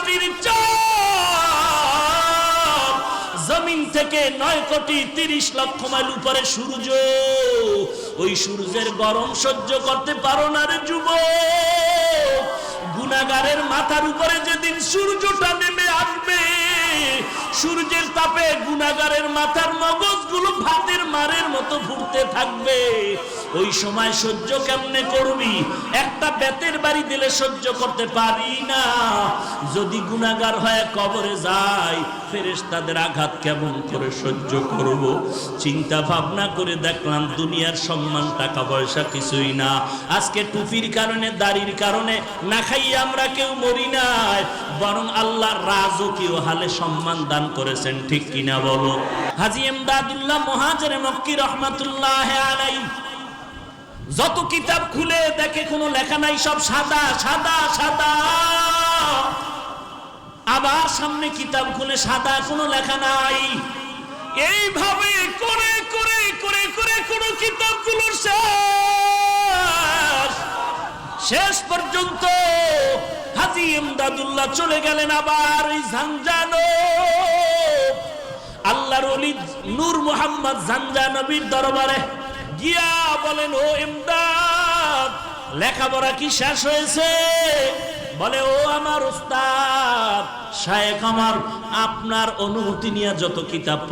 মাটির চাপ। জমিন থেকে নয় কোটি তিরিশ লক্ষ মাইল উপরে সূর্য। ওই সূর্যের গরম সহ্য করতে পারো না রে যুব গুণাগারের মাথার উপরে যেদিন সূর্যটা নেমে আসবে, সূর্যের তাপে গুণাগারের মাথার মগজগুলো ভাতের মারের মতো ফুটতে থাকবে। ওই সময় সহ্য কেমনে করবি? একটা বেতের বাড়ি দিলে সহ্য করতে পারি না। যদি গুনাগার হয়ে কবরে যায় ফেরেশ তাদের আঘাত কেমন করে সহ্য করব? চিন্তা ভাবনা করে দেখলাম দুনিয়ার সম্মান, টাকা পয়সা কিছুই না। আজকে টুপির কারণে, দাড়ির কারণে না খাইয়ে আমরা কেউ মরি নাই, বরং আল্লাহ রাজকীয় হালে সম্মান দান করেছেন, ঠিক কিনা বলো? হাজি এমদাদুল্লাহ মহাজের মক্কি রহমাতুল্লাহ আলাই যত কিতাব খুলে দেখে কোনো লেখা নাই, সব সাদা সাদা সাদা। আবার সামনে কিতাব খুলে সাদা, কোনো লেখা নাই। এইভাবে করে করে করে করে কোন কিতাবগুলোর শেষ। শেষ পর্যন্ত হাজি ইমদাদুল্লাহ চলে গেলেন আবার এই ঝাঞ্জানো আল্লাহর নূর মোহাম্মদ ঝাঞ্জা নবীর দরবারে। গিয়া বলেন, ও ইমদাদ, লেখাপড়া কি শেষ হয়েছে? বলে, ও আমার উস্তাদ, শায়েখ আমার, আপনার অনুভূতি নিয়ে যত কিতাব